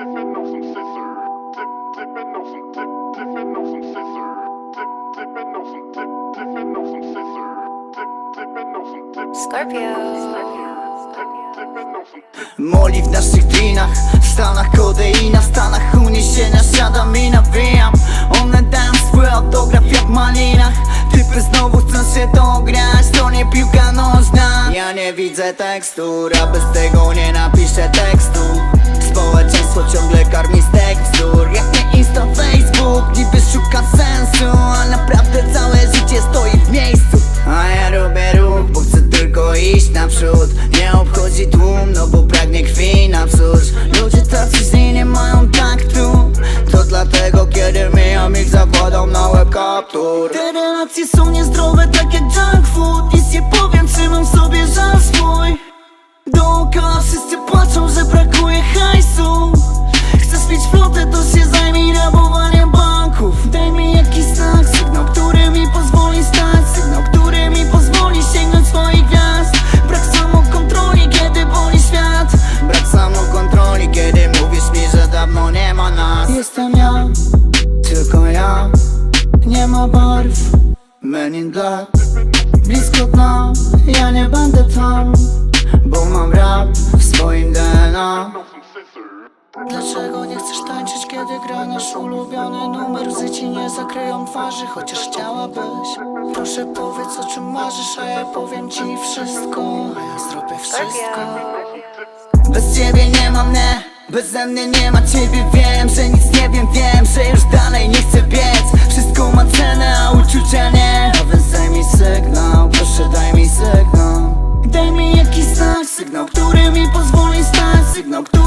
Tipping on some scissor. Tip, tipping on some tip, tipping on some scissor. Tip, tipping on some tip, tipping on some scissor. Tip, tipping on some tip. Scorpio. Moli w naszych drinach W Stanach kodeina, w Stanach uniesienia Siadam i nawijam One dają swój autograf jak malinach Typy znowu chcą się dograć To nie piłka nożna Ja nie widzę tekstur, a bez tego nie napiszę tekstu Społeczeństwo ciągle karmi z tek wzór. Jak nie Insta, Facebook Niby szuka sensu A naprawdę całe życie stoi w miejscu. A ja robię ruch, bo chcę tylko iść naprzód. Nie obchodzi tłum, no bo pragnie krwi na wzór Ludzie tacy źli nie mają taktu. To dlatego kiedy mijam ich zakładam na łeb kaptur. Te relacje są niezdrowe tak jak junk food. Nic nie powiem, trzymam sobie żal swój. Dookoła wszyscy płaczą, że brakuje hajsu Nie ma barw, men in black Blisko dna, ja nie będę tam Bo mam rap w swoim DNA. Dlaczego nie chcesz tańczyć, kiedy gra nasz ulubiony numer? Łzy ci nie zakryją twarzy, chociaż chciałabyś. Proszę powiedz o czym marzysz, a ja powiem ci wszystko. A ja zrobię wszystko. Bez ciebie nie mam mnie, beze mnie nie ma ciebie. Wiem, że nic nie wiem, wiem, że już dalej Но кто?